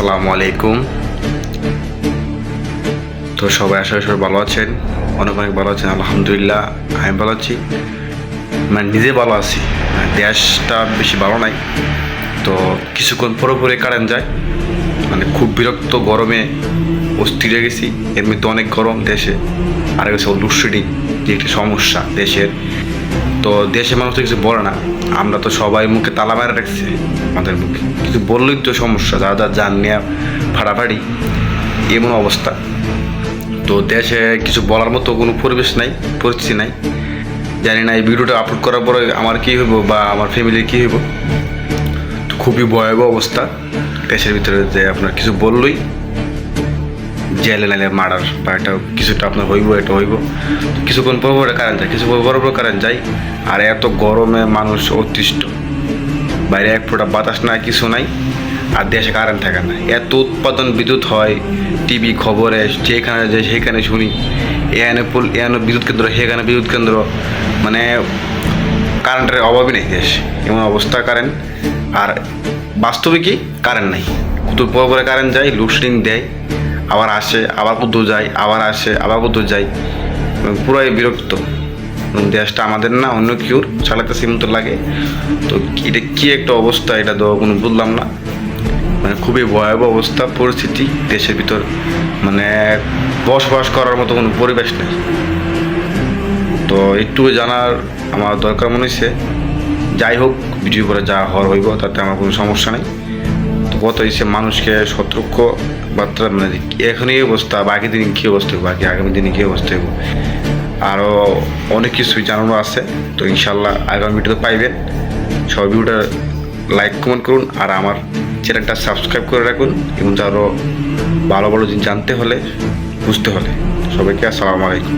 আসসালামু আলাইকুম। তো সবাই আশা সবাই ভালো আছেন। অনেক অনেক ভালো আছেন, আলহামদুলিল্লাহ, আমি ভালো আছি। মানে নিজে ভালো আছি মানে দেশটা বেশি ভালো নাই। তো কিছুক্ষণ পরে পরে কারেন্ট যায় মানে খুব বিরক্ত গরমে অস্থির হয়ে গেছি। মধ্যে অনেক গরম দেশে, আর গেছে লোডশেডিং যে একটি সমস্যা দেশের। তো দেশের মানুষ তো কিছু বলে না। আমরা তো সবাই মুখে তালা মেরে রাখছি আমাদের মুখে। কিছু বললেই তো সমস্যা, যারা যা জান নিয়ে ফাড়াফাড়ি এমন অবস্থা। তো দেশে কিছু বলার মতো কোনো পরিবেশ নাই, পরিস্থিতি নাই। জানি না এই ভিডিওটা আপলোড করার পরে আমার কী হইব বা আমার ফ্যামিলির কী হইব। খুবই ভয়াবহ অবস্থা। দেশের ভিতরে যে আপনার কিছু বললেই জেলে নাইলে মারার বা এটা কিছুটা আপনার হইব, এটা হইব। কিছুক্ষণ পর পরে কারেন্ট যায় কিছু বড় বড় কারেন্ট যায়। আর এত গরমে মানুষ অতিষ্ঠ। বাইরে এক ফোঁটা বাতাস নাই, কিছু নাই, আর দেশে কারেন্ট থাকে না। এত উৎপাদন বিদ্যুৎ হয় টিভি খবরে যেখানে যে সেখানে শুনি। এখানে এখানে বিদ্যুৎ কেন্দ্র, সেখানে বিদ্যুৎ কেন্দ্র। মানে কারেন্টের অভাবই নেই দেশ। এমন অবস্থা কারেন্ট আর বাস্তবে কি? কারেন্ট নাই। কত পর পরে কারেন্ট যায় লোডশেডিং দেয়। আবার আসে, আবার কোথাও যায়, আবার আসে, আবার কোথাও যায়। পুরাই বিরক্ত। দেশটা আমাদের না, অন্য কেউর, চালাতে সীমিত লাগে। তো এটা কি একটা অবস্থা এটা তো কোনো বুঝলাম না। মানে খুবই ভয়াবহ অবস্থা, পরিস্থিতি, দেশের ভিতর। মানে বসবাস করার মতো কোনো পরিবেশ নেই। তো একটু জানার আমার দরকার মনে হয়েছে যাই হোক ভিডিও করে যা হওয়ার হইব, তাতে আমার কোনো সমস্যা নেই। তো কথা হচ্ছে মানুষকে সতর্ক বার্তা মানে এখনই এই অবস্থা, বাকি দিন কী অবস্থা বাকি আগামী দিনে কী অবস্থা হবে আরও অনেক কিছুই জানানো আছে, তো ইনশাল্লাহ আগামী ভিডিওতে পাইবেন। সবাই ভিডিওটা লাইক, কমেন্ট করুন, আর আমার চ্যানেলটা সাবস্ক্রাইব করে রাখুন, এবং আরও ভালো ভালো জিনিস জানতে হলে, বুঝতে হলে। সবাইকে আসসালামু আলাইকুম।